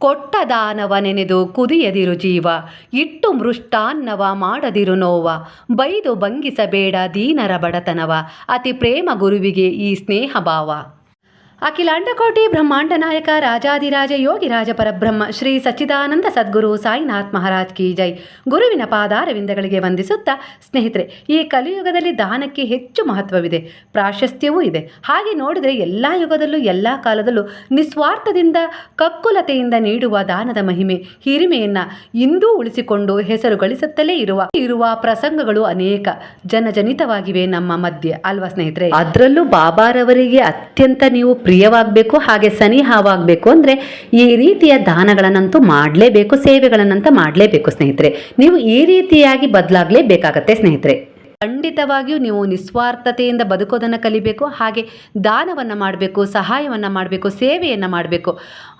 ಕೊಟ್ಟ ದಾನವ ನೆನೆದು ಕುದಿಯದಿರು ಜೀವ, ಇಟ್ಟು ಮೃಷ್ಟಾನ್ನವ ಮಾಡದಿರು ನೋವ, ಬೈದು ಬಂಗಿಸಬೇಡ ದೀನರ ಬಡತನವ, ಅತಿ ಪ್ರೇಮ ಗುರುವಿಗೆ ಈ ಸ್ನೇಹ ಭಾವ. ಅಖಿಲಾಂಡಕೋಟಿ ಬ್ರಹ್ಮಾಂಡ ನಾಯಕ ರಾಜಾದಿರಾಜ ಯೋಗಿರಾಜ ಪರಬ್ರಹ್ಮ ಶ್ರೀ ಸಚ್ಚಿದಾನಂದ ಸದ್ಗುರು ಸಾಯಿನಾಥ್ ಮಹಾರಾಜ್ ಕಿ ಜೈ. ಗುರುವಿನ ಪಾದಾರವಿಂದಗಳಿಗೆ ವಂದಿಸುತ್ತಾ, ಸ್ನೇಹಿತರೆ, ಈ ಕಲಿಯುಗದಲ್ಲಿ ದಾನಕ್ಕೆ ಹೆಚ್ಚು ಮಹತ್ವವಿದೆ. ಪ್ರಾಶಸ್ತ್ಯವೂ ಇದೆ. ಹಾಗೆ ನೋಡಿದರೆ ಎಲ್ಲ ಯುಗದಲ್ಲೂ, ಎಲ್ಲ ಕಾಲದಲ್ಲೂ ನಿಸ್ವಾರ್ಥದಿಂದ, ಕಕ್ಕುಲತೆಯಿಂದ ನೀಡುವ ದಾನದ ಮಹಿಮೆ, ಹಿರಿಮೆಯನ್ನು ಇಂದೂ ಉಳಿಸಿಕೊಂಡು ಹೆಸರು ಗಳಿಸುತ್ತಲೇ ಇರುವ ಇರುವ ಪ್ರಸಂಗಗಳು ಅನೇಕ ಜನಜನಿತವಾಗಿವೆ ನಮ್ಮ ಮಧ್ಯೆ. ಅಲ್ವಾ ಸ್ನೇಹಿತರೆ? ಅದರಲ್ಲೂ ಬಾಬಾರವರಿಗೆ ಅತ್ಯಂತ ನೀವು ಪ್ರಿಯವಾಗಬೇಕು, ಹಾಗೆ ಸನಿಹವಾಗಬೇಕು ಅಂದರೆ ಈ ರೀತಿಯ ದಾನಗಳನ್ನಂತೂ ಮಾಡಲೇಬೇಕು, ಸೇವೆಗಳನ್ನಂತೂ ಮಾಡಲೇಬೇಕು ಸ್ನೇಹಿತರೆ. ನೀವು ಈ ರೀತಿಯಾಗಿ ಬದಲಾಗಲೇಬೇಕಾಗತ್ತೆ ಸ್ನೇಹಿತರೆ. ಖಂಡಿತವಾಗಿಯೂ ನೀವು ನಿಸ್ವಾರ್ಥತೆಯಿಂದ ಬದುಕೋದನ್ನು ಕಲಿಬೇಕು, ಹಾಗೆ ದಾನವನ್ನು ಮಾಡಬೇಕು, ಸಹಾಯವನ್ನು ಮಾಡಬೇಕು, ಸೇವೆಯನ್ನು ಮಾಡಬೇಕು.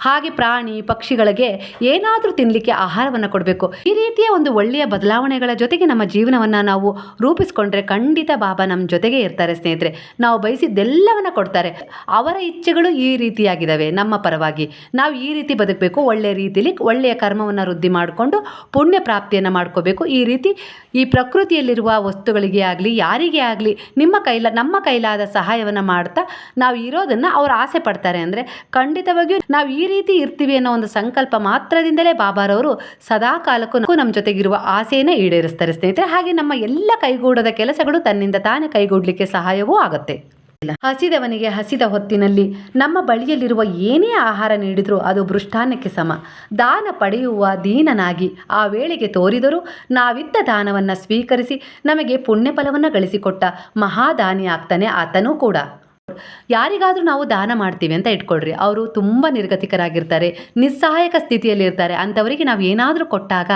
ಹಾಗೆ ಪ್ರಾಣಿ, ಪಕ್ಷಿಗಳಿಗೆ ಏನಾದರೂ ತಿನ್ನಲಿಕ್ಕೆ ಆಹಾರವನ್ನು ಕೊಡಬೇಕು. ಈ ರೀತಿಯ ಒಂದು ಒಳ್ಳೆಯ ಬದಲಾವಣೆಗಳ ಜೊತೆಗೆ ನಮ್ಮ ಜೀವನವನ್ನು ನಾವು ರೂಪಿಸ್ಕೊಂಡ್ರೆ ಖಂಡಿತ ಬಾಬಾ ನಮ್ಮ ಜೊತೆಗೆ ಇರ್ತಾರೆ ಸ್ನೇಹಿತರೆ. ನಾವು ಬಯಸಿದ್ದೆಲ್ಲವನ್ನು ಕೊಡ್ತಾರೆ. ಅವರ ಇಚ್ಛೆಗಳು ಈ ರೀತಿಯಾಗಿದ್ದಾವೆ. ನಮ್ಮ ಪರವಾಗಿ ನಾವು ಈ ರೀತಿ ಬದುಕಬೇಕು ಒಳ್ಳೆಯ ರೀತಿಯಲ್ಲಿ ಒಳ್ಳೆಯ ಕರ್ಮವನ್ನು ವೃದ್ಧಿ ಮಾಡಿಕೊಂಡು ಪುಣ್ಯ ಪ್ರಾಪ್ತಿಯನ್ನು ಮಾಡ್ಕೋಬೇಕು. ಈ ರೀತಿ ಈ ಪ್ರಕೃತಿಯಲ್ಲಿರುವ ವಸ್ತುಗಳಿಗೆ ಆಗಲಿ, ಯಾರಿಗೇ ಆಗಲಿ, ನಿಮ್ಮ ಕೈಲ, ನಮ್ಮ ಕೈಲಾದ ಸಹಾಯವನ್ನು ಮಾಡ್ತಾ ನಾವು ಇರೋದನ್ನು ಅವ್ರು ಆಸೆ ಪಡ್ತಾರೆ ಅಂದರೆ ಖಂಡಿತವಾಗಿಯೂ ನಾವು ಈ ರೀತಿ ಇರ್ತೀವಿ ಅನ್ನೋ ಒಂದು ಸಂಕಲ್ಪ ಮಾತ್ರದಿಂದಲೇ ಬಾಬಾರವರು ಸದಾ ಕಾಲಕ್ಕೂ ನಮ್ಮ ಜೊತೆಗಿರುವ ಆಸೆಯನ್ನು ಈಡೇರಿಸ್ತಾರೆ ಸ್ನೇಹಿತರೆ. ಹಾಗೆ ನಮ್ಮ ಎಲ್ಲ ಕೈಗೂಡದ ಕೆಲಸಗಳು ತನ್ನಿಂದ ತಾನೇ ಕೈಗೂಡಲಿಕ್ಕೆ ಸಹಾಯವೂ ಆಗುತ್ತೆ. ಹಸಿದವನಿಗೆ ಹಸಿದ ಹೊತ್ತಿನಲ್ಲಿ ನಮ್ಮ ಬಳಿಯಲ್ಲಿರುವ ಏನೇ ಆಹಾರ ನೀಡಿದರೂ ಅದು ಭೃಷ್ಟಾನ್ನಕ್ಕೆ ಸಮ. ದಾನ ಪಡೆಯುವ ದೀನನಾಗಿ ಆ ವೇಳೆಗೆ ತೋರಿದರೂ ನಾವಿತ್ತ ದಾನವನ್ನು ಸ್ವೀಕರಿಸಿ ನಮಗೆ ಪುಣ್ಯ ಫಲವನ್ನು ಗಳಿಸಿಕೊಟ್ಟ ಮಹಾದಾನಿ ಆಗ್ತಾನೆ ಆತನೂ ಕೂಡ. ಯಾರಿಗಾದರೂ ನಾವು ದಾನ ಮಾಡ್ತೀವಿ ಅಂತ ಇಟ್ಕೊಳ್ರಿ. ಅವರು ತುಂಬ ನಿರ್ಗತಿಕರಾಗಿರ್ತಾರೆ, ನಿಸ್ಸಹಾಯಕ ಸ್ಥಿತಿಯಲ್ಲಿರ್ತಾರೆ. ಅಂಥವರಿಗೆ ನಾವು ಏನಾದರೂ ಕೊಟ್ಟಾಗ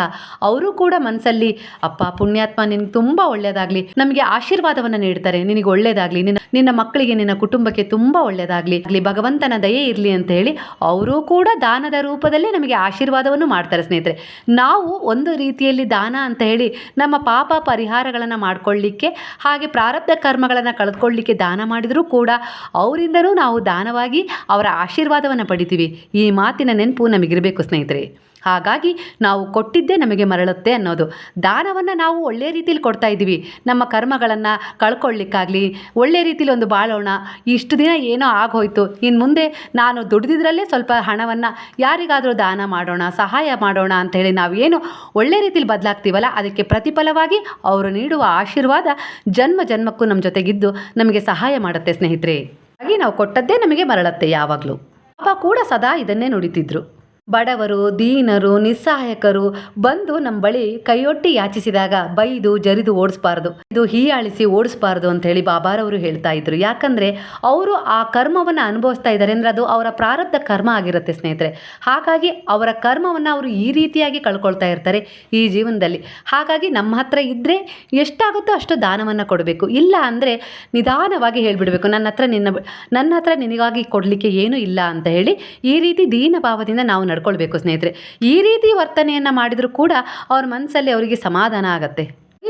ಅವರು ಕೂಡ ಮನಸ್ಸಲ್ಲಿ, ಅಪ್ಪ, ಪುಣ್ಯಾತ್ಮ ನಿನಗೆ ತುಂಬ ಒಳ್ಳೆಯದಾಗಲಿ ನಮಗೆ ಆಶೀರ್ವಾದವನ್ನು ನೀಡ್ತಾರೆ. ನಿನಗೆ ಒಳ್ಳೆಯದಾಗಲಿ ನಿನ್ನ ನಿನ್ನ ಮಕ್ಕಳಿಗೆ, ನಿನ್ನ ಕುಟುಂಬಕ್ಕೆ ತುಂಬ ಒಳ್ಳೆಯದಾಗಲಿ ಆಗಲಿ, ಭಗವಂತನ ದಯೆ ಇರಲಿ ಅಂತ ಹೇಳಿ ಅವರು ಕೂಡ ದಾನದ ರೂಪದಲ್ಲಿ ನಮಗೆ ಆಶೀರ್ವಾದವನ್ನು ಮಾಡ್ತಾರೆ ಸ್ನೇಹಿತರೆ. ನಾವು ಒಂದು ರೀತಿಯಲ್ಲಿ ದಾನ ಅಂತ ಹೇಳಿ ನಮ್ಮ ಪಾಪ ಪರಿಹಾರಗಳನ್ನು ಮಾಡಿಕೊಳ್ಳಿಕ್ಕೆ, ಹಾಗೆ ಪ್ರಾರಬ್ಧ ಕರ್ಮಗಳನ್ನು ಕಳೆದುಕೊಳ್ಳಿಕ್ಕೆ ದಾನ ಮಾಡಿದರೂ ಕೂಡ ಅವರಿಂದನೂ ನಾವು ದಾನವಾಗಿ ಅವರ ಆಶೀರ್ವಾದವನ್ನು ಪಡಿತೀವಿ. ಈ ಮಾತಿನ ನೆನಪು ನಮಗಿರಬೇಕು ಸ್ನೇಹಿತರೆ. ಹಾಗಾಗಿ ನಾವು ಕೊಟ್ಟಿದ್ದೇ ನಮಗೆ ಮರಳುತ್ತೆ ಅನ್ನೋದು. ದಾನವನ್ನು ನಾವು ಒಳ್ಳೆಯ ರೀತಿಯಲ್ಲಿ ಕೊಡ್ತಾ ಇದ್ದೀವಿ. ನಮ್ಮ ಕರ್ಮಗಳನ್ನು ಕಳ್ಕೊಳ್ಳಿಕ್ಕಾಗಲಿ ಒಳ್ಳೆಯ ರೀತಿಯಲ್ಲಿ ಒಂದು ಬಾಳೋಣ, ಇಷ್ಟು ದಿನ ಏನೋ ಆಗೋಯ್ತು ಇನ್ನು ಮುಂದೆ ನಾನು ದುಡಿದಿದ್ರಲ್ಲೇ ಸ್ವಲ್ಪ ಹಣವನ್ನು ಯಾರಿಗಾದರೂ ದಾನ ಮಾಡೋಣ, ಸಹಾಯ ಮಾಡೋಣ ಅಂಥೇಳಿ ನಾವು ಏನು ಒಳ್ಳೆಯ ರೀತಿಯಲ್ಲಿ ಬದಲಾಗ್ತೀವಲ್ಲ, ಅದಕ್ಕೆ ಪ್ರತಿಫಲವಾಗಿ ಅವರು ನೀಡುವ ಆಶೀರ್ವಾದ ಜನ್ಮ ಜನ್ಮಕ್ಕೂ ನಮ್ಮ ಜೊತೆಗಿದ್ದು ನಮಗೆ ಸಹಾಯ ಮಾಡುತ್ತೆ ಸ್ನೇಹಿತರೆ. ಹಾಗೆ ನಾವು ಕೊಟ್ಟದ್ದೇ ನಮಗೆ ಮರಳತ್ತೆ ಯಾವಾಗಲೂ. ಪಾಪ ಕೂಡ ಸದಾ ಇದನ್ನೇ ನುಡಿತಿದ್ರು. ಬಡವರು, ದೀನರು, ನಿಸ್ಸಹಾಯಕರು ಬಂದು ನಮ್ಮ ಬಳಿ ಕೈಯೊಟ್ಟಿ ಯಾಚಿಸಿದಾಗ ಬೈದು, ಜರಿದು ಓಡಿಸ್ಬಾರ್ದು. ಇದು ಹೀಯಾಳಿಸಿ ಓಡಿಸ್ಬಾರ್ದು ಅಂತ ಹೇಳಿ ಬಾಬಾರವರು ಹೇಳ್ತಾ ಇದ್ರು. ಯಾಕಂದ್ರೆ ಅವರು ಆ ಕರ್ಮವನ್ನು ಅನುಭವಿಸ್ತಾ ಇದ್ದಾರೆ ಅಂದ್ರೆ ಅದು ಅವರ ಪ್ರಾರಬ್ಧ ಕರ್ಮ ಆಗಿರುತ್ತೆ ಸ್ನೇಹಿತರೆ. ಹಾಗಾಗಿ ಅವರ ಕರ್ಮವನ್ನು ಅವರು ಈ ರೀತಿಯಾಗಿ ಕಳ್ಕೊಳ್ತಾ ಇರ್ತಾರೆ ಈ ಜೀವನದಲ್ಲಿ. ಹಾಗಾಗಿ ನಮ್ಮ ಹತ್ರ ಇದ್ದರೆ ಎಷ್ಟಾಗುತ್ತೋ ಅಷ್ಟು ದಾನವನ್ನು ಕೊಡಬೇಕು. ಇಲ್ಲ ಅಂದರೆ ನಿಧಾನವಾಗಿ ಹೇಳಿಬಿಡಬೇಕು, ನನ್ನ ಹತ್ರ ನಿನ್ನ, ನನ್ನ ಹತ್ರ ನಿನಗಾಗಿ ಕೊಡಲಿಕ್ಕೆ ಏನೂ ಇಲ್ಲ ಅಂತ ಹೇಳಿ ಈ ರೀತಿ ದೀನ ಭಾವದಿಂದ ನಾವು ನಡ್ಕೊಳ್ಬೇಕು ಸ್ನೇಹಿತರೆ. ಈ ರೀತಿ ವರ್ತನೆಯನ್ನು ಮಾಡಿದರೂ ಕೂಡ ಅವ್ರ ಮನಸ್ಸಲ್ಲಿ ಅವರಿಗೆ ಸಮಾಧಾನ ಆಗುತ್ತೆ.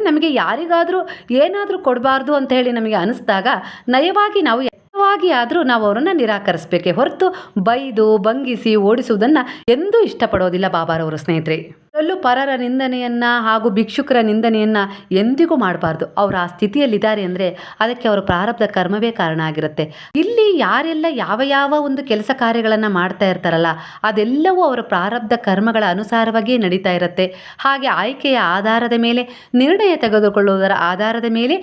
ನಮಗೆ ಯಾರಿಗಾದರೂ ಏನಾದರೂ ಕೊಡಬಾರ್ದು ಅಂತ ಹೇಳಿ ನಮಗೆ ಅನಿಸ್ದಾಗ ನಯವಾಗಿ ನಾವು ವಾಗಿ ಆದರೂ ನಾವು ಅವರನ್ನು ನಿರಾಕರಿಸಬೇಕೆ ಹೊರತು ಬೈದು, ಬಂಗಿಸಿ, ಓಡಿಸುವುದನ್ನು ಎಂದೂ ಇಷ್ಟಪಡೋದಿಲ್ಲ ಬಾಬಾರವರು ಸ್ನೇಹಿತರೆ. ಅದರಲ್ಲೂ ಪರರ ನಿಂದನೆಯನ್ನು ಹಾಗೂ ಭಿಕ್ಷುಕರ ನಿಂದನೆಯನ್ನು ಎಂದಿಗೂ ಮಾಡಬಾರ್ದು. ಅವರು ಆ ಸ್ಥಿತಿಯಲ್ಲಿದ್ದಾರೆ ಅಂದರೆ ಅದಕ್ಕೆ ಅವರ ಪ್ರಾರಬ್ಧ ಕರ್ಮವೇ ಕಾರಣ ಆಗಿರುತ್ತೆ. ಇಲ್ಲಿ ಯಾರೆಲ್ಲ ಯಾವ ಯಾವ ಒಂದು ಕೆಲಸ ಕಾರ್ಯಗಳನ್ನು ಮಾಡ್ತಾ ಇರ್ತಾರಲ್ಲ, ಅದೆಲ್ಲವೂ ಅವರ ಪ್ರಾರಬ್ಧ ಕರ್ಮಗಳ ಅನುಸಾರವಾಗಿಯೇ ನಡೀತಾ ಇರುತ್ತೆ. ಹಾಗೆ ಆಯ್ಕೆಯ ಆಧಾರದ ಮೇಲೆ, ನಿರ್ಣಯ ತೆಗೆದುಕೊಳ್ಳುವುದರ ಆಧಾರದ ಮೇಲೆ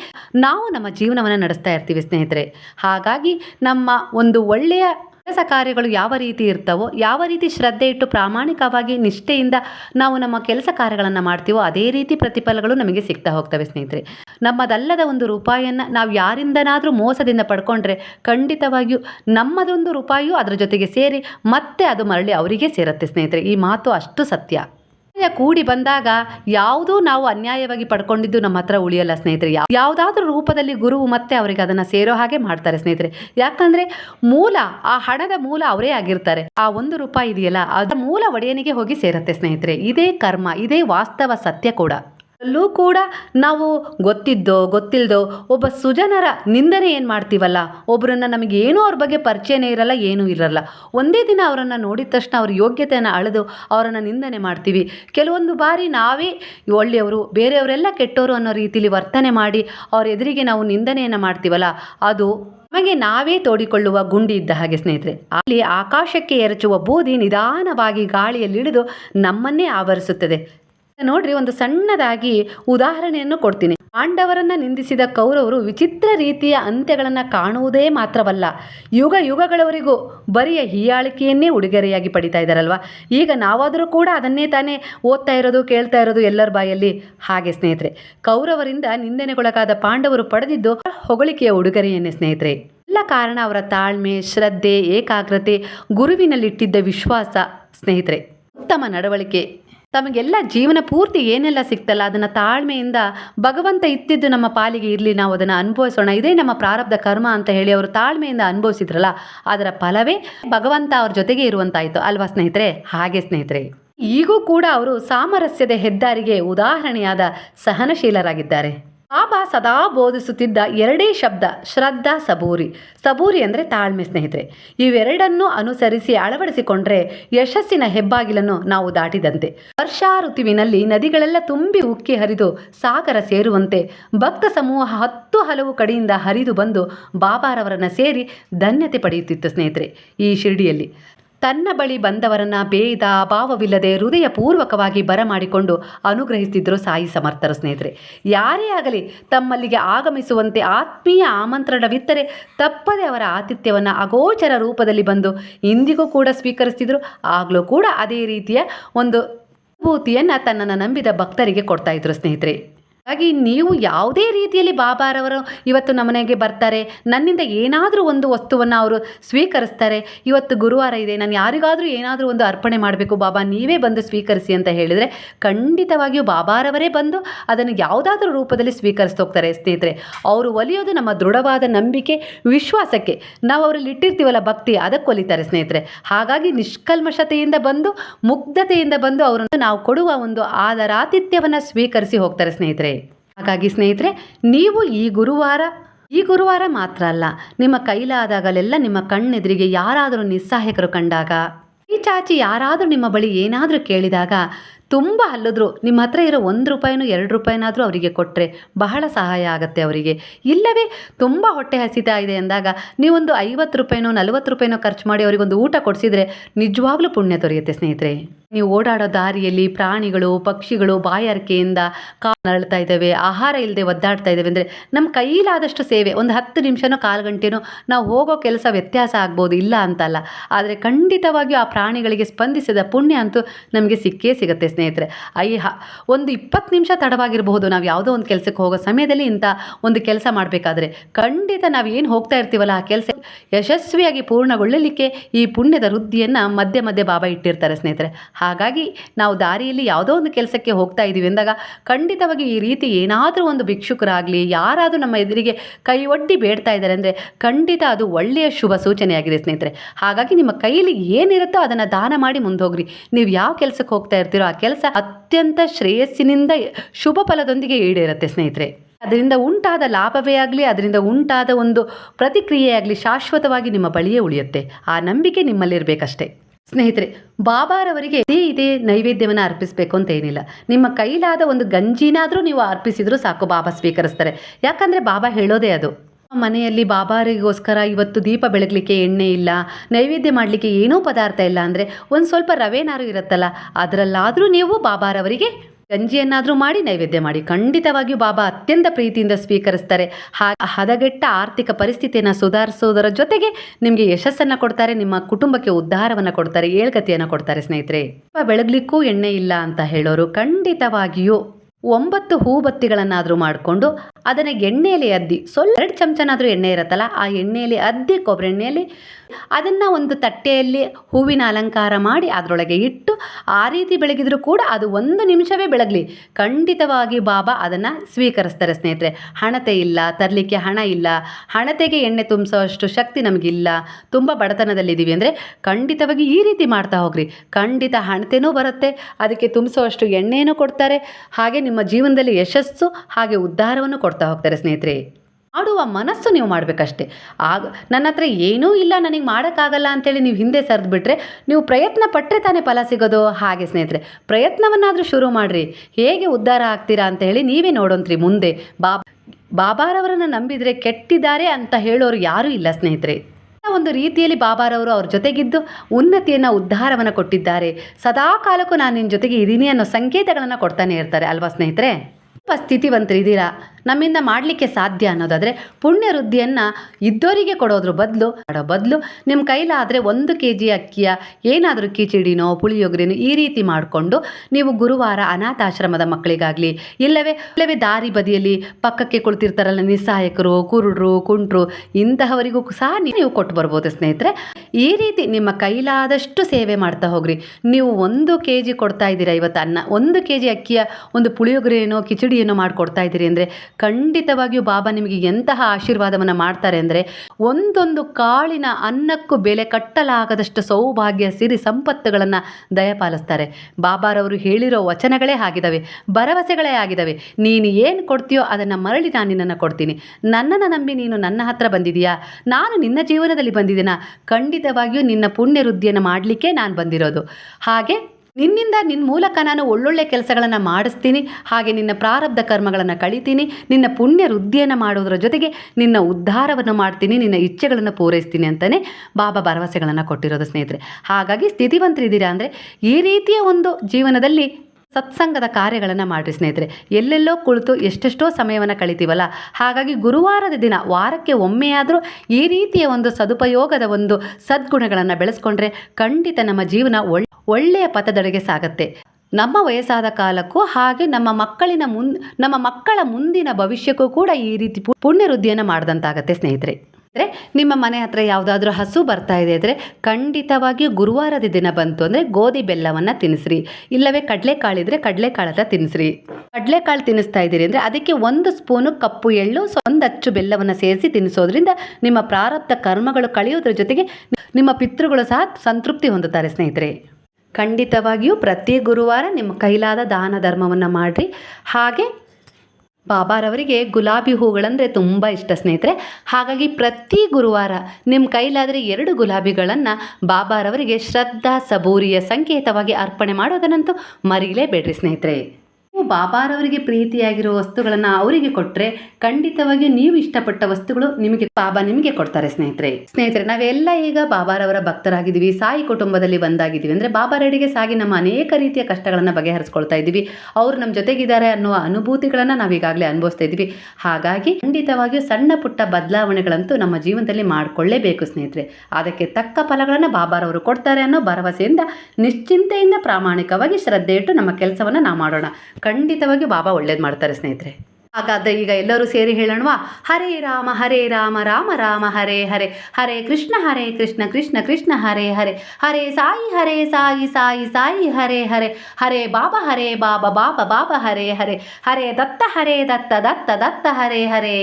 ನಾವು ನಮ್ಮ ಜೀವನವನ್ನು ನಡೆಸ್ತಾ ಇರ್ತೀವಿ ಸ್ನೇಹಿತರೆ. ಹಾಗಾಗಿ ನಮ್ಮ ಒಂದು ಒಳ್ಳೆಯ ಕೆಲಸ ಕಾರ್ಯಗಳು ಯಾವ ರೀತಿ ಇರ್ತವೋ, ಯಾವ ರೀತಿ ಶ್ರದ್ಧೆ ಇಟ್ಟು ಪ್ರಾಮಾಣಿಕವಾಗಿ ನಿಷ್ಠೆಯಿಂದ ನಾವು ನಮ್ಮ ಕೆಲಸ ಕಾರ್ಯಗಳನ್ನು ಮಾಡ್ತೀವೋ, ಅದೇ ರೀತಿ ಪ್ರತಿಫಲಗಳು ನಮಗೆ ಸಿಗ್ತಾ ಹೋಗ್ತವೆ ಸ್ನೇಹಿತರೆ. ನಮ್ಮದಲ್ಲದ ಒಂದು ರೂಪಾಯಿಯನ್ನು ನಾವು ಯಾರಿಂದನಾದರೂ ಮೋಸದಿಂದ ಪಡ್ಕೊಂಡ್ರೆ ಖಂಡಿತವಾಗಿಯೂ ನಮ್ಮದೊಂದು ರೂಪಾಯಿಯು ಅದರ ಜೊತೆಗೆ ಸೇರಿ ಮತ್ತೆ ಅದು ಮರಳಿ ಅವರಿಗೆ ಸೇರುತ್ತೆ ಸ್ನೇಹಿತರೆ. ಈ ಮಾತು ಅಷ್ಟು ಸತ್ಯ. ಕೂಡಿ ಬಂದಾಗ ಯಾವುದೂ ನಾವು ಅನ್ಯಾಯವಾಗಿ ಪಡ್ಕೊಂಡಿದ್ದು ನಮ್ಮ ಹತ್ರ ಉಳಿಯಲ್ಲ ಸ್ನೇಹಿತರೆ. ಯಾವುದಾದ್ರೂ ರೂಪದಲ್ಲಿ ಗುರುವು ಮತ್ತೆ ಅವರಿಗೆ ಅದನ್ನು ಸೇರೋ ಹಾಗೆ ಮಾಡ್ತಾರೆ ಸ್ನೇಹಿತರೆ. ಯಾಕಂದ್ರೆ ಮೂಲ, ಆ ಹಣದ ಮೂಲ ಅವರೇ ಆಗಿರ್ತಾರೆ. ಆ ಒಂದು ರೂಪಾಯಿ ಇದೆಯಲ್ಲ ಅದರ ಮೂಲ ಒಡೆಯನಿಗೆ ಹೋಗಿ ಸೇರತ್ತೆ ಸ್ನೇಹಿತರೆ. ಇದೇ ಕರ್ಮ, ಇದೇ ವಾಸ್ತವ ಸತ್ಯ ಕೂಡ. ಅಲ್ಲೂ ಕೂಡ ನಾವು ಗೊತ್ತಿದ್ದೋ ಗೊತ್ತಿಲ್ಲದೋ ಒಬ್ಬ ಸುಜನರ ನಿಂದನೆ ಏನು ಮಾಡ್ತೀವಲ್ಲ? ಒಬ್ಬರನ್ನು ನಮಗೆ ಏನೂ ಅವ್ರ ಬಗ್ಗೆ ಪರಿಚಯನೇ ಇರಲ್ಲ, ಏನೂ ಇರಲ್ಲ. ಒಂದೇ ದಿನ ಅವರನ್ನು ನೋಡಿದ ತಕ್ಷಣ ಅವ್ರ ಯೋಗ್ಯತೆಯನ್ನು ಅಳೆದು ಅವರನ್ನು ನಿಂದನೆ ಮಾಡ್ತೀವಿ. ಕೆಲವೊಂದು ಬಾರಿ ನಾವೇ ಒಳ್ಳೆಯವರು, ಬೇರೆಯವರೆಲ್ಲ ಕೆಟ್ಟವರು ಅನ್ನೋ ರೀತಿಯಲ್ಲಿ ವರ್ತನೆ ಮಾಡಿ ಅವ್ರ ಎದುರಿಗೆ ನಾವು ನಿಂದನೆಯನ್ನು ಮಾಡ್ತೀವಲ್ಲ, ಅದು ನಮಗೆ ನಾವೇ ತೋಡಿಕೊಳ್ಳುವ ಗುಂಡಿ ಇದ್ದ ಹಾಗೆ ಸ್ನೇಹಿತರೆ. ಅಲ್ಲಿ ಆಕಾಶಕ್ಕೆ ಎರಚುವ ಬೂದಿ ನಿಧಾನವಾಗಿ ಗಾಳಿಯಲ್ಲಿಳಿದು ನಮ್ಮನ್ನೇ ಆವರಿಸುತ್ತದೆ. ನೋಡ್ರಿ, ಒಂದು ಸಣ್ಣದಾಗಿ ಉದಾಹರಣೆಯನ್ನು ಕೊಡ್ತೀನಿ. ಪಾಂಡವರನ್ನ ನಿಂದಿಸಿದ ಕೌರವರು ವಿಚಿತ್ರ ರೀತಿಯ ಅಂತ್ಯಗಳನ್ನು ಕಾಣುವುದೇ ಮಾತ್ರವಲ್ಲ, ಯುಗ ಯುಗಗಳವರಿಗೂ ಬರಿಯ ಹೀಯಾಳಿಕೆಯನ್ನೇ ಉಡುಗೊರೆಯಾಗಿ ಪಡಿತಾ ಇದ್ದಾರಲ್ವ? ಈಗ ನಾವಾದರೂ ಕೂಡ ಅದನ್ನೇ ತಾನೇ ಓದ್ತಾ ಇರೋದು, ಕೇಳ್ತಾ ಇರೋದು ಎಲ್ಲರ ಬಾಯಲ್ಲಿ? ಹಾಗೆ ಸ್ನೇಹಿತರೆ, ಕೌರವರಿಂದ ನಿಂದನೆಗೊಳಗಾದ ಪಾಂಡವರು ಪಡೆದಿದ್ದು ಹೊಗಳಿಕೆಯ ಉಡುಗೊರೆಯನ್ನೇ ಸ್ನೇಹಿತರೆ. ಎಲ್ಲ ಕಾರಣ ಅವರ ತಾಳ್ಮೆ, ಶ್ರದ್ಧೆ, ಏಕಾಗ್ರತೆ, ಗುರುವಿನಲ್ಲಿಟ್ಟಿದ್ದ ವಿಶ್ವಾಸ ಸ್ನೇಹಿತರೆ. ಉತ್ತಮ ನಡವಳಿಕೆ ತಮಗೆಲ್ಲ ಜೀವನ ಪೂರ್ತಿ ಏನೆಲ್ಲ ಸಿಕ್ತಲ್ಲ, ಅದನ್ನು ತಾಳ್ಮೆಯಿಂದ ಭಗವಂತ ಇತ್ತಿದ್ದು ನಮ್ಮ ಪಾಲಿಗೆ ಇರಲಿ, ನಾವು ಅದನ್ನು ಅನುಭವಿಸೋಣ. ಇದೇ ನಮ್ಮ ಪ್ರಾರಬ್ಧ ಕರ್ಮ ಅಂತ ಹೇಳಿ ಅವರು ತಾಳ್ಮೆಯಿಂದ ಅನುಭವಿಸಿದ್ರಲ್ಲ, ಅದರ ಫಲವೇ ಭಗವಂತ ಅವ್ರ ಜೊತೆಗೆ ಇರುವಂತಾಯಿತು. ಅಲ್ವಾ ಸ್ನೇಹಿತರೆ? ಹಾಗೆ ಸ್ನೇಹಿತರೆ. ಈಗೂ ಕೂಡ ಅವರು ಸಾಮರಸ್ಯದ ಹೆದ್ದಾರಿಗೆ ಉದಾಹರಣೆಯಾದ ಸಹನಶೀಲರಾಗಿದ್ದಾರೆ. ಬಾಬಾ ಸದಾ ಬೋಧಿಸುತ್ತಿದ್ದ ಎರಡೇ ಶಬ್ದ, ಶ್ರದ್ಧಾ ಸಬೂರಿ. ಸಬೂರಿ ಅಂದರೆ ತಾಳ್ಮೆ ಸ್ನೇಹಿತರೆ. ಇವೆರಡನ್ನೂ ಅನುಸರಿಸಿ ಅಳವಡಿಸಿಕೊಂಡ್ರೆ ಯಶಸ್ಸಿನ ಹೆಬ್ಬಾಗಿಲನ್ನು ನಾವು ದಾಟಿದಂತೆ. ವರ್ಷಾ ಋತುವಿನಲ್ಲಿ ನದಿಗಳೆಲ್ಲ ತುಂಬಿ ಉಕ್ಕಿ ಹರಿದು ಸಾಗರ ಸೇರುವಂತೆ ಭಕ್ತ ಸಮೂಹ ಹತ್ತು ಹಲವು ಕಡೆಯಿಂದ ಹರಿದು ಬಂದು ಬಾಬಾರವರನ್ನು ಸೇರಿ ಧನ್ಯತೆ ಪಡೆಯುತ್ತಿತ್ತು ಸ್ನೇಹಿತರೆ ಈ ಶಿರ್ಡಿಯಲ್ಲಿ. ತನ್ನ ಬಳಿ ಬಂದವರನ್ನ ಭೇದ ಭಾವವಿಲ್ಲದೆ ಹೃದಯಪೂರ್ವಕವಾಗಿ ಬರಮಾಡಿಕೊಂಡು ಅನುಗ್ರಹಿಸುತ್ತಿದ್ದರು ಸಾಯಿ ಸಮರ್ಥರು ಸ್ನೇಹಿತರೆ. ಯಾರೇ ಆಗಲಿ ತಮ್ಮಲ್ಲಿಗೆ ಆಗಮಿಸುವಂತೆ ಆತ್ಮೀಯ ಆಮಂತ್ರಣವಿದ್ದರೆ ತಪ್ಪದೆ ಅವರ ಆತಿಥ್ಯವನ್ನು ಅಗೋಚರ ರೂಪದಲ್ಲಿ ಬಂದು ಇಂದಿಗೂ ಕೂಡ ಸ್ವೀಕರಿಸ್ತಿದ್ರು. ಆಗಲೂ ಕೂಡ ಅದೇ ರೀತಿಯ ಒಂದು ಅನುಭೂತಿಯನ್ನು ತನ್ನನ್ನು ನಂಬಿದ ಭಕ್ತರಿಗೆ ಕೊಡ್ತಾ ಇದ್ರು ಸ್ನೇಹಿತರೆ. ಹಾಗಾಗಿ ನೀವು ಯಾವುದೇ ರೀತಿಯಲ್ಲಿ ಬಾಬಾರವರು ಇವತ್ತು ನಮ್ಮನೆಗೆ ಬರ್ತಾರೆ, ನನ್ನಿಂದ ಏನಾದರೂ ಒಂದು ವಸ್ತುವನ್ನು ಅವರು ಸ್ವೀಕರಿಸ್ತಾರೆ, ಇವತ್ತು ಗುರುವಾರ ಇದೆ, ನಾನು ಯಾರಿಗಾದರೂ ಏನಾದರೂ ಒಂದು ಅರ್ಪಣೆ ಮಾಡಬೇಕು, ಬಾಬಾ ನೀವೇ ಬಂದು ಸ್ವೀಕರಿಸಿ ಅಂತ ಹೇಳಿದರೆ ಖಂಡಿತವಾಗಿಯೂ ಬಾಬಾರವರೇ ಬಂದು ಅದನ್ನು ಯಾವುದಾದ್ರೂ ರೂಪದಲ್ಲಿ ಸ್ವೀಕರಿಸ್ತೋಗ್ತಾರೆ ಸ್ನೇಹಿತರೆ. ಅವರು ಒಲಿಯೋದು ನಮ್ಮ ದೃಢವಾದ ನಂಬಿಕೆ, ವಿಶ್ವಾಸಕ್ಕೆ. ನಾವು ಅವರಲ್ಲಿ ಇಟ್ಟಿರ್ತೀವಲ್ಲ ಭಕ್ತಿ, ಅದಕ್ಕೆ ಒಲಿತಾರೆ ಸ್ನೇಹಿತರೆ. ಹಾಗಾಗಿ ನಿಷ್ಕಲ್ಮಶತೆಯಿಂದ ಬಂದು, ಮುಗ್ಧತೆಯಿಂದ ಬಂದು ಅವರನ್ನು ನಾವು ಕೊಡುವ ಒಂದು ಆದರಾತಿಥ್ಯವನ್ನು ಸ್ವೀಕರಿಸಿ ಹೋಗ್ತಾರೆ ಸ್ನೇಹಿತರೆ. ಹಾಗಾಗಿ ಸ್ನೇಹಿತರೆ, ನೀವು ಈ ಗುರುವಾರ ಈ ಗುರುವಾರ ಮಾತ್ರ ಅಲ್ಲ, ನಿಮ್ಮ ಕೈಲಾದಾಗಲೆಲ್ಲ ನಿಮ್ಮ ಕಣ್ಣೆದುರಿಗೆ ಯಾರಾದರೂ ನಿಸ್ಸಹಾಯಕರು ಕಂಡಾಗ, ಈ ಚಾಚಿ ಯಾರಾದರೂ ನಿಮ್ಮ ಬಳಿ ಏನಾದರೂ ಕೇಳಿದಾಗ ತುಂಬ ಅಲ್ಲದ್ರು ನಿಮ್ಮ ಹತ್ರ ಇರೋ ಒಂದು ರೂಪಾಯಿನೂ ಎರಡು ರೂಪಾಯಿನಾದರೂ ಅವರಿಗೆ ಕೊಟ್ಟರೆ ಬಹಳ ಸಹಾಯ ಆಗುತ್ತೆ ಅವರಿಗೆ. ಇಲ್ಲವೇ ತುಂಬ ಹೊಟ್ಟೆ ಹಸಿತಾ ಇದೆ ಅಂದಾಗ ನೀವೊಂದು ಐವತ್ತು ರೂಪಾಯಿನೋ ನಲವತ್ತು ರೂಪಾಯಿನೋ ಖರ್ಚು ಮಾಡಿ ಅವರಿಗೊಂದು ಊಟ ಕೊಡಿಸಿದರೆ ನಿಜವಾಗ್ಲೂ ಪುಣ್ಯ ದೊರೆಯುತ್ತೆ ಸ್ನೇಹಿತರೆ. ನೀವು ಓಡಾಡೋ ದಾರಿಯಲ್ಲಿ ಪ್ರಾಣಿಗಳು, ಪಕ್ಷಿಗಳು ಬಾಯಾರಿಕೆಯಿಂದ ಕಾ ನರಳ್ತಾ ಇದ್ದಾವೆ, ಆಹಾರ ಇಲ್ಲದೆ ಒದ್ದಾಡ್ತಾ ಇದ್ದಾವೆ ಅಂದರೆ ನಮ್ಮ ಕೈಲಾದಷ್ಟು ಸೇವೆ. ಒಂದು ಹತ್ತು ನಿಮಿಷನೋ ಕಾಲು ಗಂಟೆನೋ ನಾವು ಹೋಗೋ ಕೆಲಸ ವ್ಯತ್ಯಾಸ ಆಗ್ಬೋದು, ಇಲ್ಲ ಅಂತಲ್ಲ. ಆದರೆ ಖಂಡಿತವಾಗಿಯೂ ಆ ಪ್ರಾಣಿಗಳಿಗೆ ಸ್ಪಂದಿಸಿದ ಪುಣ್ಯ ಅಂತೂ ನಮಗೆ ಸಿಕ್ಕೇ ಸಿಗುತ್ತೆ ಸ್ನೇಹಿತರೆ. ಅಯ್ಯ ಒಂದು ಇಪ್ಪತ್ತು ನಿಮಿಷ ತಡವಾಗಿರಬಹುದು ನಾವು ಯಾವುದೋ ಒಂದು ಕೆಲಸಕ್ಕೆ ಹೋಗೋ ಸಮಯದಲ್ಲಿ ಇಂಥ ಒಂದು ಕೆಲಸ ಮಾಡಬೇಕಾದ್ರೆ ಖಂಡಿತ ನಾವು ಏನು ಹೋಗ್ತಾ ಇರ್ತೀವಲ್ಲ ಆ ಕೆಲಸ ಯಶಸ್ವಿಯಾಗಿ ಪೂರ್ಣಗೊಳ್ಳಲಿಕ್ಕೆ ಈ ಪುಣ್ಯದ ವೃದ್ಧಿಯನ್ನು ಮಧ್ಯೆ ಮಧ್ಯೆ ಬಾಬಾ ಇಟ್ಟಿರ್ತಾರೆ ಸ್ನೇಹಿತರೆ. ಹಾಗಾಗಿ ನಾವು ದಾರಿಯಲ್ಲಿ ಯಾವುದೋ ಒಂದು ಕೆಲಸಕ್ಕೆ ಹೋಗ್ತಾ ಇದ್ದೀವಿ ಅಂದಾಗ ಖಂಡಿತವಾಗಿ ಈ ರೀತಿ ಏನಾದರೂ ಒಂದು ಭಿಕ್ಷುಕರಾಗಲಿ, ಯಾರಾದರೂ ನಮ್ಮ ಎದುರಿಗೆ ಕೈ ಒಡ್ಡಿ ಬೇಡ್ತಾ ಇದ್ದಾರೆ ಅಂದರೆ ಖಂಡಿತ ಅದು ಒಳ್ಳೆಯ ಶುಭ ಸೂಚನೆಯಾಗಿದೆ ಸ್ನೇಹಿತರೆ. ಹಾಗಾಗಿ ನಿಮ್ಮ ಕೈಯಲ್ಲಿ ಏನಿರುತ್ತೋ ಅದನ್ನು ದಾನ ಮಾಡಿ ಮುಂದೆ ಹೋಗ್ರಿ ನೀವು ಯಾವ ಕೆಲಸಕ್ಕೆ ಹೋಗ್ತಾ ಇರ್ತೀರೋ ಆ ಕೆಲಸ ಅತ್ಯಂತ ಶ್ರೇಯಸ್ಸಿನಿಂದ ಶುಭ ಫಲದೊಂದಿಗೆ ಈಡೇರುತ್ತೆ ಸ್ನೇಹಿತರೆ. ಅದರಿಂದ ಉಂಟಾದ ಲಾಭವೇ ಆಗಲಿ, ಅದರಿಂದ ಉಂಟಾದ ಒಂದು ಪ್ರತಿಕ್ರಿಯೆಯಾಗಲಿ ಶಾಶ್ವತವಾಗಿ ನಿಮ್ಮ ಬಳಿಯೇ ಉಳಿಯುತ್ತೆ. ಆ ನಂಬಿಕೆ ನಿಮ್ಮಲ್ಲಿರಬೇಕಷ್ಟೇ. ಸ್ನೇಹಿತರೆ ಬಾಬಾರವರಿಗೆ ಇದೇ ಇದೇ ನೈವೇದ್ಯವನ್ನು ಅರ್ಪಿಸಬೇಕು ಅಂತ ಏನಿಲ್ಲ. ನಿಮ್ಮ ಕೈಲಾದ ಒಂದು ಗಂಜಿನಾದರೂ ನೀವು ಅರ್ಪಿಸಿದರೂ ಸಾಕು ಬಾಬಾ ಸ್ವೀಕರಿಸ್ತಾರೆ. ಯಾಕಂದರೆ ಬಾಬಾ ಹೇಳೋದೇ ಅದು. ಮನೆಯಲ್ಲಿ ಬಾಬಾರಿಗೋಸ್ಕರ ಇವತ್ತು ದೀಪ ಬೆಳಗಲಿಕ್ಕೆ ಎಣ್ಣೆ ಇಲ್ಲ, ನೈವೇದ್ಯ ಮಾಡಲಿಕ್ಕೆ ಏನೂ ಪದಾರ್ಥ ಇಲ್ಲ ಅಂದರೆ ಒಂದು ಸ್ವಲ್ಪ ರವೆನಾರು ಇರುತ್ತಲ್ಲ, ಅದರಲ್ಲಾದರೂ ನೀವು ಬಾಬಾರವರಿಗೆ ಗಂಜಿಯನ್ನಾದರೂ ಮಾಡಿ, ನೈವೇದ್ಯ ಮಾಡಿ. ಖಂಡಿತವಾಗಿಯೂ ಬಾಬಾ ಅತ್ಯಂತ ಪ್ರೀತಿಯಿಂದ ಸ್ವೀಕರಿಸ್ತಾರೆ. ಹದಗೆಟ್ಟ ಆರ್ಥಿಕ ಪರಿಸ್ಥಿತಿಯನ್ನು ಸುಧಾರಿಸೋದರ ಜೊತೆಗೆ ನಿಮಗೆ ಯಶಸ್ಸನ್ನು ಕೊಡ್ತಾರೆ, ನಿಮ್ಮ ಕುಟುಂಬಕ್ಕೆ ಉದ್ಧಾರವನ್ನು ಕೊಡ್ತಾರೆ, ಏಳ್ಗತಿಯನ್ನು ಕೊಡ್ತಾರೆ ಸ್ನೇಹಿತರೆ. ಬೆಳಗ್ಲಿಕ್ಕೂ ಎಣ್ಣೆ ಇಲ್ಲ ಅಂತ ಹೇಳೋರು ಖಂಡಿತವಾಗಿಯೂ ಒಂಬತ್ತು ಹೂಬತ್ತಿಗಳನ್ನಾದರೂ ಮಾಡಿಕೊಂಡು ಅದನ್ನು ಎಣ್ಣೆಯಲ್ಲಿ ಅದ್ದಿ. ಸ್ವಲ್ಪ ಎರಡು ಚಮಚನಾದರೂ ಎಣ್ಣೆ ಇರುತ್ತಲ್ಲ, ಆ ಎಣ್ಣೆಯಲ್ಲಿ ಅದ್ದಿ ಕೊಬ್ಬರಿ ಎಣ್ಣೆಯಲ್ಲಿ ಅದನ್ನು ಒಂದು ತಟ್ಟೆಯಲ್ಲಿ ಹೂವಿನ ಅಲಂಕಾರ ಮಾಡಿ ಅದರೊಳಗೆ ಇಟ್ಟು, ಆ ರೀತಿ ಬೆಳಗಿದ್ರೂ ಕೂಡ ಅದು ಒಂದು ನಿಮಿಷವೇ ಬೆಳಗಲಿ. ಖಂಡಿತವಾಗಿ ಬಾಬಾ ಅದನ್ನು ಸ್ವೀಕರಿಸ್ತಾರೆ ಸ್ನೇಹಿತರೆ. ಹಣತೆ ಇಲ್ಲ, ತರಲಿಕ್ಕೆ ಹಣ ಇಲ್ಲ, ಹಣತೆಗೆ ಎಣ್ಣೆ ತುಂಬಿಸೋಷ್ಟು ಶಕ್ತಿ ನಮಗಿಲ್ಲ. ತುಂಬ ಬಡತನದಲ್ಲಿದ್ದೀವಿ ಅಂದರೆ ಖಂಡಿತವಾಗಿ ಈ ರೀತಿ ಮಾಡ್ತಾ ಹೋಗ್ರಿ. ಖಂಡಿತ ಹಣತೆನೂ ಬರುತ್ತೆ, ಅದಕ್ಕೆ ತುಂಬಿಸೋಷ್ಟು ಎಣ್ಣೆನೂ ಕೊಡ್ತಾರೆ. ಹಾಗೆ ನಿಮ್ಮ ಜೀವನದಲ್ಲಿ ಯಶಸ್ಸು ಹಾಗೆ ಉದ್ಧಾರವನ್ನು ಕೊಡ್ತಾ ಹೋಗ್ತಾರೆ ಸ್ನೇಹಿತರೆ. ಮಾಡುವ ಮನಸ್ಸು ನೀವು ಮಾಡಬೇಕಷ್ಟೆ. ಆಗ ನನ್ನ ಹತ್ರ ಏನೂ ಇಲ್ಲ, ನನಗೆ ಮಾಡೋಕ್ಕಾಗಲ್ಲ ಅಂತೇಳಿ ನೀವು ಹಿಂದೆ ಸರಿದು ಬಿಟ್ಟರೆ ನೀವು ಪ್ರಯತ್ನ ಪಟ್ಟರೆ ತಾನೇ ಫಲ ಸಿಗೋದು. ಹಾಗೆ ಸ್ನೇಹಿತರೆ, ಪ್ರಯತ್ನವನ್ನಾದರೂ ಶುರು ಮಾಡಿರಿ. ಹೇಗೆ ಉದ್ಧಾರ ಆಗ್ತೀರಾ ಅಂತ ಹೇಳಿ ನೀವೇ ನೋಡೋಂತ್ರಿ ಮುಂದೆ. ಬಾಬಾರವರನ್ನು ನಂಬಿದರೆ ಕೆಟ್ಟಿದ್ದಾರೆ ಅಂತ ಹೇಳೋರು ಯಾರೂ ಇಲ್ಲ ಸ್ನೇಹಿತರೆ. ಒಂದು ರೀತಿಯಲ್ಲಿ ಬಾಬಾರವರು ಅವ್ರ ಜೊತೆಗಿದ್ದು ಉನ್ನತಿಯನ್ನು, ಉದ್ಧಾರವನ್ನು ಕೊಟ್ಟಿದ್ದಾರೆ. ಸದಾ ಕಾಲಕ್ಕೂ ನಾನು ನಿನ್ನ ಜೊತೆಗೆ ಇದ್ದೀನಿ ಅನ್ನೋ ಸಂಕೇತಗಳನ್ನು ಕೊಡ್ತಾನೆ ಇರ್ತಾರೆ. ಅಲ್ವಾ ಸ್ನೇಹಿತರೆ? ಸ್ವಲ್ಪ ಸ್ಥಿತಿವಂತರಿದ್ದೀರಾ? ನಮ್ಮಿಂದ ಮಾಡಲಿಕ್ಕೆ ಸಾಧ್ಯ ಅನ್ನೋದಾದರೆ ಪುಣ್ಯ ವೃದ್ಧಿಯನ್ನು ಇದ್ದವರಿಗೆ ಕೊಡೋದ್ರ ಬದಲು ಮಾಡೋ ಬದಲು ನಿಮ್ಮ ಕೈಲಾದರೆ ಒಂದು ಕೆ ಜಿ ಅಕ್ಕಿಯ ಏನಾದರೂ ಕಿಚಡಿನೋ, ಪುಳಿಯೋಗರೆನೋ ಈ ರೀತಿ ಮಾಡಿಕೊಂಡು ನೀವು ಗುರುವಾರ ಅನಾಥಾಶ್ರಮದ ಮಕ್ಕಳಿಗಾಗಲಿ, ಇಲ್ಲವೇ ಇಲ್ಲವೇ ದಾರಿ ಬದಿಯಲ್ಲಿ ಪಕ್ಕಕ್ಕೆ ಕುಳಿತಿರ್ತಾರಲ್ಲ ನಿಸ್ಸಹಾಯಕರು ಕುರುಡ್ರು, ಕುಂಟ್ರು, ಇಂತಹವರಿಗೂ ಸಹ ನೀವು ಕೊಟ್ಟು ಬರ್ಬೋದು ಸ್ನೇಹಿತರೆ. ಈ ರೀತಿ ನಿಮ್ಮ ಕೈಲಾದಷ್ಟು ಸೇವೆ ಮಾಡ್ತಾ ಹೋಗ್ರಿ. ನೀವು ಒಂದು ಕೆ ಜಿ ಕೊಡ್ತಾ ಇದ್ದೀರಾ ಇವತ್ತು ಅನ್ನ, ಒಂದು ಕೆ ಜಿ ಅಕ್ಕಿಯ ಒಂದು ಪುಳಿಯೋಗರೆನೋ ಕಿಚಡಿಯೇನೋ ಮಾಡಿಕೊಡ್ತಾ ಇದ್ದೀರಿ ಅಂದರೆ ಖಂಡಿತವಾಗಿಯೂ ಬಾಬಾ ನಿಮಗೆ ಎಂತಹ ಆಶೀರ್ವಾದವನ್ನು ಮಾಡ್ತಾರೆ ಅಂದರೆ ಒಂದೊಂದು ಕಾಳಿನ ಅನ್ನಕ್ಕೂ ಬೆಲೆ ಕಟ್ಟಲಾಗದಷ್ಟು ಸೌಭಾಗ್ಯ, ಸಿರಿ ಸಂಪತ್ತುಗಳನ್ನು ದಯಪಾಲಿಸ್ತಾರೆ. ಬಾಬಾರವರು ಹೇಳಿರೋ ವಚನಗಳೇ ಆಗಿದ್ದಾವೆ ಭರವಸೆಗಳೇ ಆಗಿದ್ದಾವೆ ನೀನು ಏನು ಕೊಡ್ತೀಯೋ ಅದನ್ನು ಮರಳಿ ನಾನು ನಿನ್ನನ್ನು ಕೊಡ್ತೀನಿ. ನನ್ನನ್ನು ನಂಬಿ ನೀನು ನನ್ನ ಹತ್ರ ಬಂದಿದೆಯಾ? ನಾನು ನಿನ್ನ ಜೀವನದಲ್ಲಿ ಬಂದಿದ್ದೀನ? ಖಂಡಿತವಾಗಿಯೂ ನಿನ್ನ ಪುಣ್ಯ ವೃದ್ಧಿಯನ್ನು ಮಾಡಲಿಕ್ಕೆ ನಾನು ಬಂದಿರೋದು. ಹಾಗೆ ನಿನ್ನಿಂದ ನಿನ್ನ ಮೂಲಕ ನಾನು ಒಳ್ಳೊಳ್ಳೆ ಕೆಲಸಗಳನ್ನು ಮಾಡಿಸ್ತೀನಿ, ಹಾಗೆ ನಿನ್ನ ಪ್ರಾರಬ್ಧ ಕರ್ಮಗಳನ್ನು ಕಳಿತೀನಿ, ನಿನ್ನ ಪುಣ್ಯ ವೃದ್ಧಿಯನ್ನು ಮಾಡೋದರ ಜೊತೆಗೆ ನಿನ್ನ ಉದ್ಧಾರವನ್ನು ಮಾಡ್ತೀನಿ, ನಿನ್ನ ಇಚ್ಛೆಗಳನ್ನು ಪೂರೈಸ್ತೀನಿ ಅಂತಲೇ ಬಾಬಾ ಭರವಸೆಗಳನ್ನು ಕೊಟ್ಟಿರೋದು ಸ್ನೇಹಿತರೆ. ಹಾಗಾಗಿ ಸ್ಥಿತಿವಂತರಿದ್ದೀರಾ ಅಂದರೆ ಈ ರೀತಿಯ ಒಂದು ಜೀವನದಲ್ಲಿ ಸತ್ಸಂಗದ ಕಾರ್ಯಗಳನ್ನು ಮಾಡಿರಿ ಸ್ನೇಹಿತರೆ. ಎಲ್ಲೆಲ್ಲೋ ಕುಳಿತು ಎಷ್ಟೆಷ್ಟೋ ಸಮಯವನ್ನು ಕಳಿತೀವಲ್ಲ? ಹಾಗಾಗಿ ಗುರುವಾರದ ದಿನ ವಾರಕ್ಕೆ ಒಮ್ಮೆಯಾದರೂ ಈ ರೀತಿಯ ಒಂದು ಸದುಪಯೋಗದ ಒಂದು ಸದ್ಗುಣಗಳನ್ನು ಬೆಳೆಸ್ಕೊಂಡ್ರೆ ಖಂಡಿತ ನಮ್ಮ ಜೀವನ ಒಳ್ಳೆ ಒಳ್ಳೆಯ ಪಥದೊಳಗೆ ಸಾಗತ್ತೆ. ನಮ್ಮ ವಯಸ್ಸಾದ ಕಾಲಕ್ಕೂ ಹಾಗೆ ನಮ್ಮ ಮಕ್ಕಳಿನ ಮುನ್, ನಮ್ಮ ಮಕ್ಕಳ ಮುಂದಿನ ಭವಿಷ್ಯಕ್ಕೂ ಕೂಡ ಈ ರೀತಿ ಪುಣ್ಯ ವೃದ್ಧಿಯನ್ನು ಮಾಡಿದಂತಾಗತ್ತೆ ಸ್ನೇಹಿತರೆ. ಅಂದರೆ ನಿಮ್ಮ ಮನೆ ಹತ್ರ ಯಾವುದಾದ್ರೂ ಹಸು ಬರ್ತಾ ಇದೆ ಅಂದರೆ ಖಂಡಿತವಾಗಿಯೂ ಗುರುವಾರದ ದಿನ ಬಂತು ಅಂದರೆ ಗೋಧಿ ಬೆಲ್ಲವನ್ನು ತಿನ್ನಿಸ್ರಿ. ಇಲ್ಲವೇ ಕಡಲೆಕಾಳಿದ್ರೆ ಹತ್ರ ತಿನ್ನಿಸ್ರಿ. ಕಡಲೆಕಾಳು ತಿನ್ನಿಸ್ತಾ ಇದ್ದೀರಿ ಅಂದರೆ ಅದಕ್ಕೆ ಒಂದು ಸ್ಪೂನು ಕಪ್ಪು ಎಳ್ಳು ಒಂದು ಅಚ್ಚು ಬೆಲ್ಲವನ್ನು ಸೇರಿಸಿ ತಿನ್ನಿಸೋದ್ರಿಂದ ನಿಮ್ಮ ಪ್ರಾರಬ್ಧ ಕರ್ಮಗಳು ಕಳೆಯೋದ್ರ ಜೊತೆಗೆ ನಿಮ್ಮ ಪಿತೃಗಳು ಸಹ ಸಂತೃಪ್ತಿ ಹೊಂದುತ್ತಾರೆ ಸ್ನೇಹಿತರೆ. ಖಂಡಿತವಾಗಿಯೂ ಪ್ರತಿ ಗುರುವಾರ ನಿಮ್ಮ ಕೈಲಾದ ದಾನ ಧರ್ಮವನ್ನು ಮಾಡಿರಿ. ಹಾಗೆ ಬಾಬಾರವರಿಗೆ ಗುಲಾಬಿ ಹೂಗಳಂದರೆ ತುಂಬ ಇಷ್ಟ ಸ್ನೇಹಿತರೆ. ಹಾಗಾಗಿ ಪ್ರತಿ ಗುರುವಾರ ನಿಮ್ಮ ಕೈಲಾದರೆ ಎರಡು ಗುಲಾಬಿಗಳನ್ನು ಬಾಬಾರವರಿಗೆ ಶ್ರದ್ಧಾ ಸಬೂರಿಯ ಸಂಕೇತವಾಗಿ ಅರ್ಪಣೆ ಮಾಡೋದನ್ನಂತೂ ಮರೀಲೇಬೇಡ್ರಿ ಸ್ನೇಹಿತರೆ. ಬಾಬಾರವರಿಗೆ ಪ್ರೀತಿಯಾಗಿರೋ ವಸ್ತುಗಳನ್ನು ಅವರಿಗೆ ಕೊಟ್ಟರೆ ಖಂಡಿತವಾಗಿ ನೀವು ಇಷ್ಟಪಟ್ಟ ವಸ್ತುಗಳು ನಿಮಗೆ ಬಾಬಾ ನಿಮಗೆ ಕೊಡ್ತಾರೆ ಸ್ನೇಹಿತರೆ. ಸ್ನೇಹಿತರೆ, ನಾವೆಲ್ಲ ಈಗ ಬಾಬಾರವರ ಭಕ್ತರಾಗಿದ್ದೀವಿ, ಸಾಯಿ ಕುಟುಂಬದಲ್ಲಿ ಒಂದಾಗಿದ್ದೀವಿ. ಅಂದರೆ ಬಾಬಾರೆಡೆಗೆ ಸಾಗಿ ನಮ್ಮ ಅನೇಕ ರೀತಿಯ ಕಷ್ಟಗಳನ್ನು ಬಗೆಹರಿಸ್ಕೊಳ್ತಾ ಇದ್ದೀವಿ. ಅವರು ನಮ್ಮ ಜೊತೆಗಿದ್ದಾರೆ ಅನ್ನುವ ಅನುಭೂತಿಗಳನ್ನು ನಾವು ಈಗಾಗಲೇ ಅನುಭವಿಸ್ತಾ ಇದ್ದೀವಿ. ಹಾಗಾಗಿ ಖಂಡಿತವಾಗಿಯೂ ಸಣ್ಣ ಪುಟ್ಟ ಬದಲಾವಣೆಗಳಂತೂ ನಮ್ಮ ಜೀವನದಲ್ಲಿ ಮಾಡಿಕೊಳ್ಳೇಬೇಕು ಸ್ನೇಹಿತರೆ. ಅದಕ್ಕೆ ತಕ್ಕ ಫಲಗಳನ್ನು ಬಾಬಾರವರು ಕೊಡ್ತಾರೆ ಅನ್ನೋ ಭರವಸೆಯಿಂದ, ನಿಶ್ಚಿಂತೆಯಿಂದ ಪ್ರಾಮಾಣಿಕವಾಗಿ ಶ್ರದ್ಧೆ ಇಟ್ಟು ನಮ್ಮ ಕೆಲಸವನ್ನು ನಾವು ಮಾಡೋಣ. ಖಂಡಿತವಾಗಿ ಬಾಬಾ ಒಳ್ಳೇದು ಮಾಡ್ತಾರೆ ಸ್ನೇಹಿತರೆ. ಹಾಗಾದರೆ ಈಗ ಎಲ್ಲರೂ ಸೇರಿ ಹೇಳೋಣವಾ? ಹರೇ ರಾಮ ಹರೇ ರಾಮ ರಾಮ ರಾಮ, ಹರೇ ಹರೇ. ಹರೇ ಕೃಷ್ಣ ಹರೇ ಕೃಷ್ಣ ಕೃಷ್ಣ ಕೃಷ್ಣ, ಹರೇ ಹರೇ. ಹರೇ ಸಾಯಿ ಹರೇ ಸಾಯಿ ಸಾಯಿ ಸಾಯಿ, ಹರೇ ಹರೇ. ಹರೇ ಬಾಬಾ ಹರೇ ಬಾಬಾ ಬಾಬಾ ಬಾಬಾ, ಹರೇ ಹರೇ. ಹರೇ ದತ್ತ ಹರೇ ದತ್ತ ದತ್ತ ದತ್ತ, ಹರೇ ಹರೇ.